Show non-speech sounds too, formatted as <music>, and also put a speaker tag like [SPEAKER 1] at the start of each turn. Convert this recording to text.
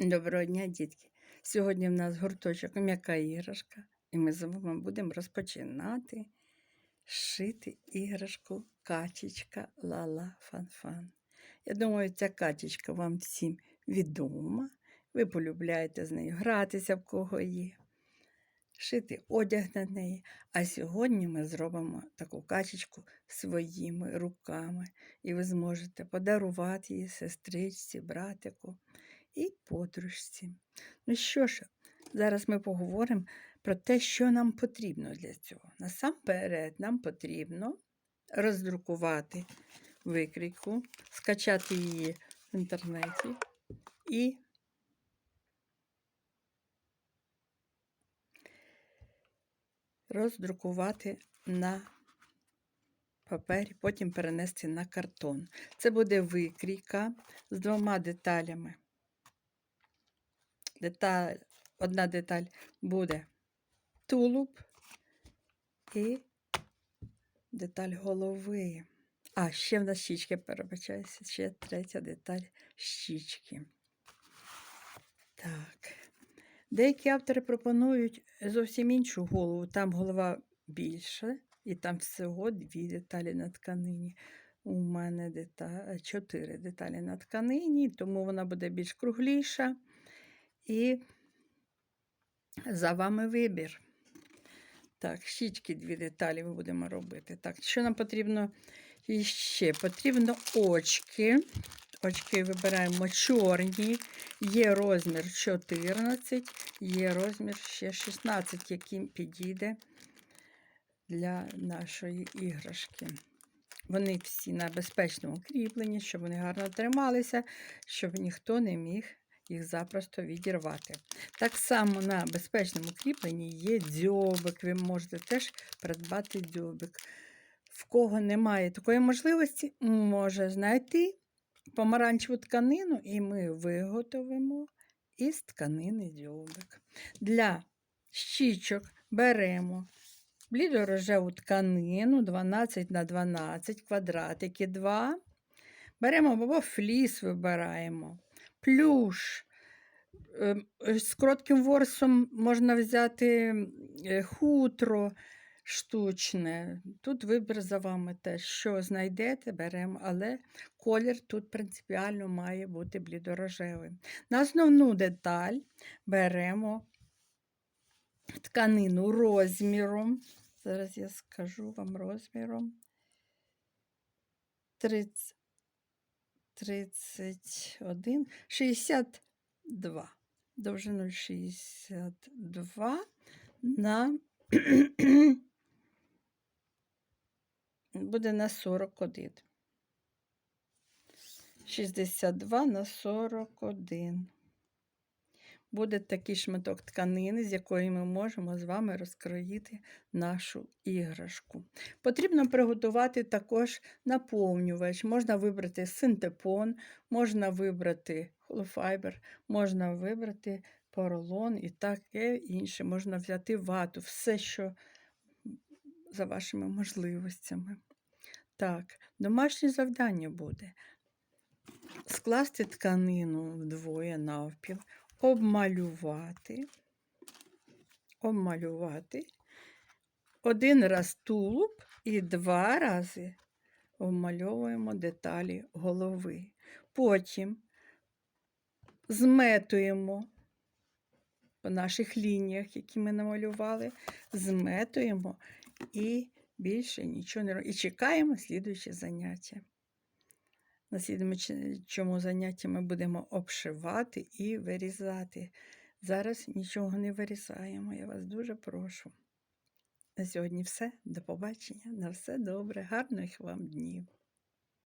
[SPEAKER 1] Доброго дня, дітки! Сьогодні в нас гурточок м'яка іграшка, і ми з вами будемо розпочинати шити іграшку качечка Лала Фан-Фан. Я думаю, ця качечка вам всім відома. Ви полюбляєте з нею гратися, в кого є, шити одяг на неї. А сьогодні ми зробимо таку качечку своїми руками, і ви зможете подарувати її сестричці, братику і подружці. Ну що ж, зараз ми поговоримо про те, що нам потрібно для цього. Насамперед, нам потрібно роздрукувати викрійку, скачати її в інтернеті і роздрукувати на папері, потім перенести на картон. Це буде викрійка з двома деталями деталь, одна деталь буде тулуб і деталь голови. А, ще в нас щічки перебачаюся, ще третя деталь щічки. Так. Деякі автори пропонують зовсім іншу голову. Там голова більша, і там всього дві деталі на тканині. У мене деталь, чотири деталі на тканині, тому вона буде більш кругліша. І за вами вибір. Так, щічки дві деталі ми будемо робити. Так, що нам потрібно іще? Потрібно очки. Очки вибираємо чорні, є розмір 14, є розмір ще 16, який підійде для нашої іграшки. Вони всі на безпечному кріпленні, щоб вони гарно трималися, щоб ніхто не міг їх запросто відірвати. Так само на безпечному кріпленні є дзьобик. Ви можете теж придбати дзьобик. В кого немає такої можливості, може знайти помаранчеву тканину, і ми виготовимо із тканини дзьобик. Для щічок беремо блідорожеву тканину 12 на 12 квадратики 2. Беремо або фліс вибираємо плюш. Ем, з коротким ворсом можна взяти е, хутро штучне. Тут вибір за вами теж, що знайдете, беремо, але колір тут принципіально має бути блідорожевим. На основну деталь беремо тканину розміром. Зараз я скажу вам розміром 30. 31, 62. Довжину 62 на <clears throat> буде на 41. 62 на 41 буде такий шматок тканини, з якої ми можемо з вами розкроїти нашу іграшку. Потрібно приготувати також наповнювач. Можна вибрати синтепон, можна вибрати холофайбер, можна вибрати поролон і таке інше. Можна взяти вату, все, що за вашими можливостями. Так, домашнє завдання буде. Скласти тканину вдвоє навпіл, обмалювати, обмалювати один раз тулуб і два рази обмальовуємо деталі голови. Потім зметуємо по наших лініях, які ми намалювали, зметуємо і більше нічого не робимо. І чекаємо слідуюче заняття. На слідчому занятті ми будемо обшивати і вирізати. Зараз нічого не вирізаємо. Я вас дуже прошу. На сьогодні все. До побачення. На все добре, гарних вам днів.